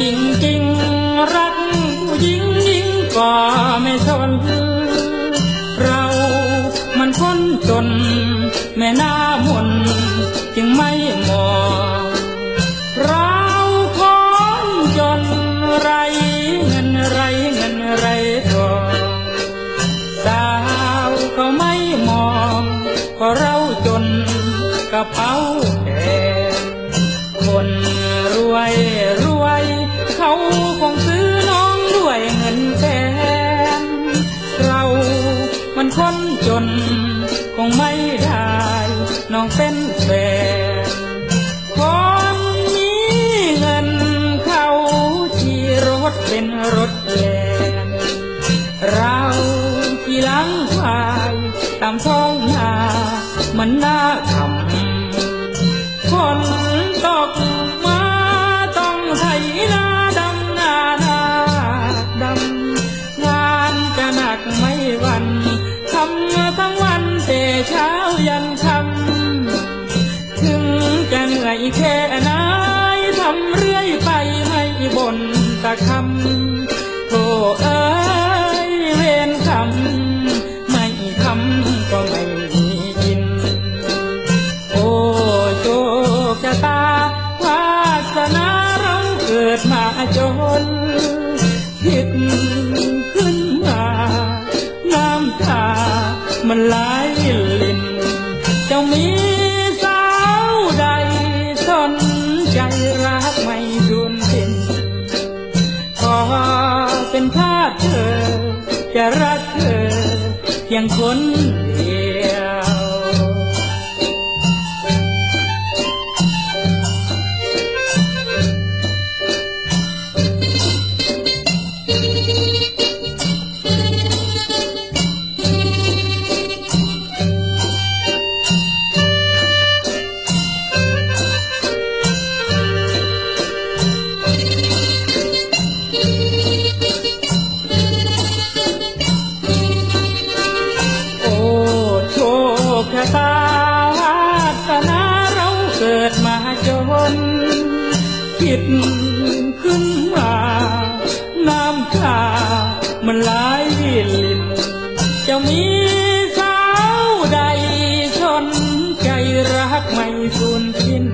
จริงๆรักผู้หญิงยิ่งกว่าไม่ทนเรามันคนจนแม่หน้ามนจึงไม่มองเราคนจนไรเงินไรเงินไรทองสาวก็ไม่มองเพราะเราจนกระเป๋า คนจน คงไม่ได้ น้องเป็นแฟนคนมีเงินเขาที่รถเป็นรถแลนเราที่หลังควายตามท้องนามันน่าขำฝนตกมาต้องไถนา เช้ายันค่ำถึงจะเหนื่อยแค่ไหนทำเรื่อยไปไม่บ่นตะคำโธ่เอ้ยเวรคำไม่ทำก็ไม่มีกิน โอ้โชคชะตาวาสนาเราเกิดมาจนผิดขึ้นมาน้ำตา มันหลายลินเจ้ามีสาวใดสนใจรักไม่ดุนดินขอเป็นทาสเธอ จะรักเธอเพียงคน คิดขึ้นมา น้ำตามันไหลลินจะมีสาวใดสนใจรักไม่สูญสิ้น